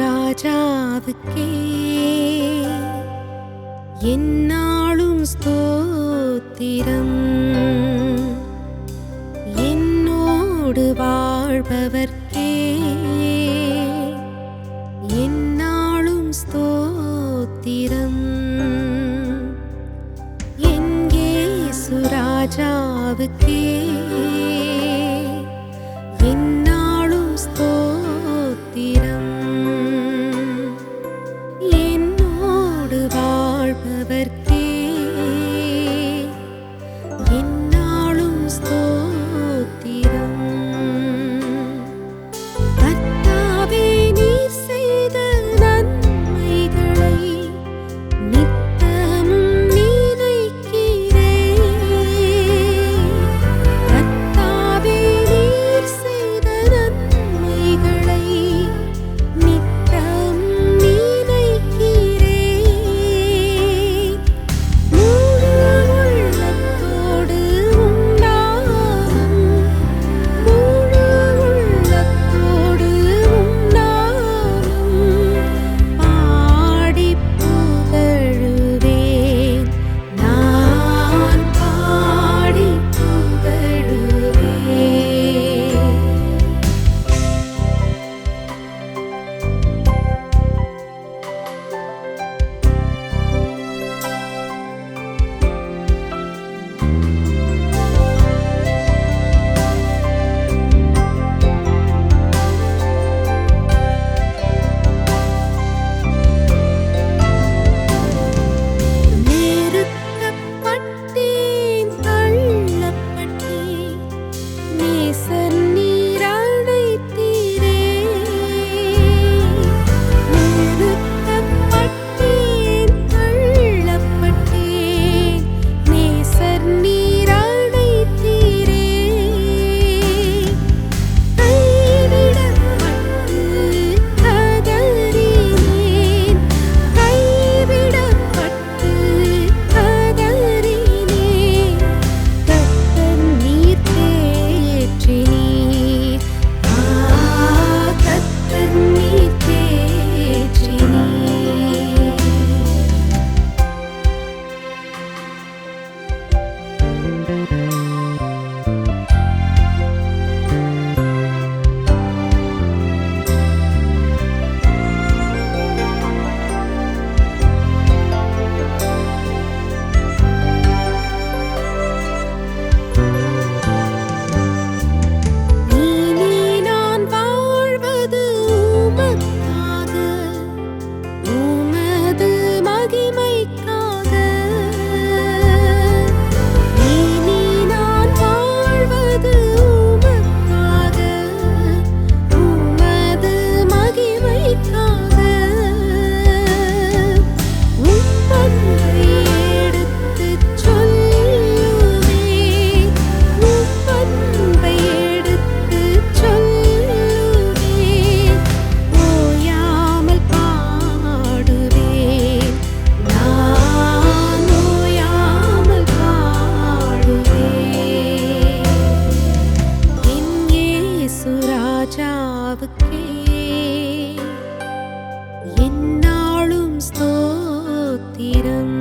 ராஜாவுக்கே என்னாளும் ஸ்தோத்திரம். என்னோடு வாழ்பவர்க்கே என் மந்திரம். எங்கே சுராஜாவுக்கே கர்த்தாவுக்கே என்னாலும் ஸ்தோத்திரம்.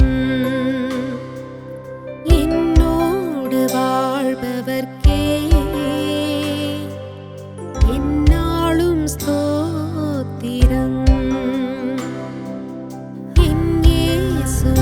என்னோடு வாழ்பவர்க்கே. என்னாலும் ஸ்தோத்திரம். என் ஏசு